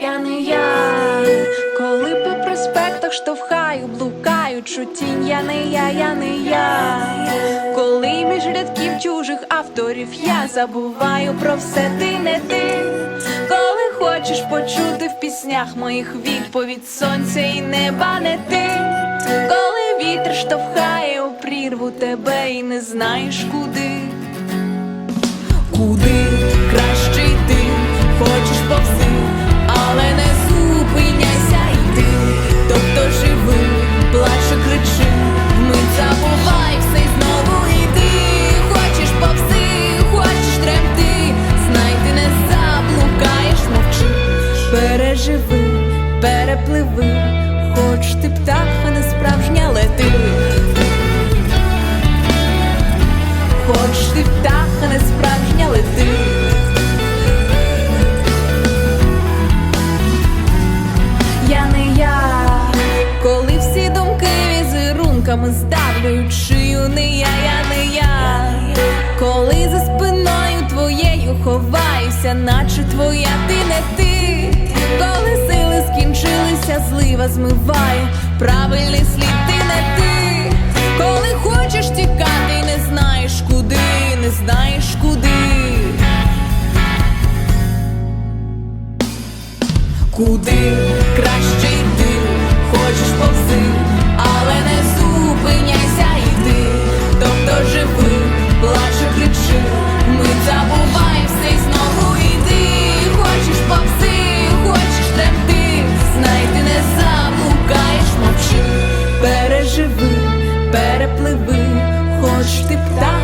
Я не я, коли по проспектах штовхаю, блукаючу тінь, я не я, я не я, коли між рядків чужих авторів я забуваю про все, ти не ти, коли хочеш почути в піснях моїх відповідь сонця і неба не ти, коли вітер штовхає у прірву тебе і не знаєш куди. Переживи, перепливи, хоч ти птаха не справжня лети. Хоч ти птаха не справжня лети. Я не я, коли всі думки візерунками здавлюють шию, не я, ховаюся, наче твоя ти не ти, коли сили скінчилися, злива змиває. Правильний слід ти не ти, коли хочеш тікати, не знаєш куди, не знаєш куди. Куди? Краще йти, хочеш ж ти птах.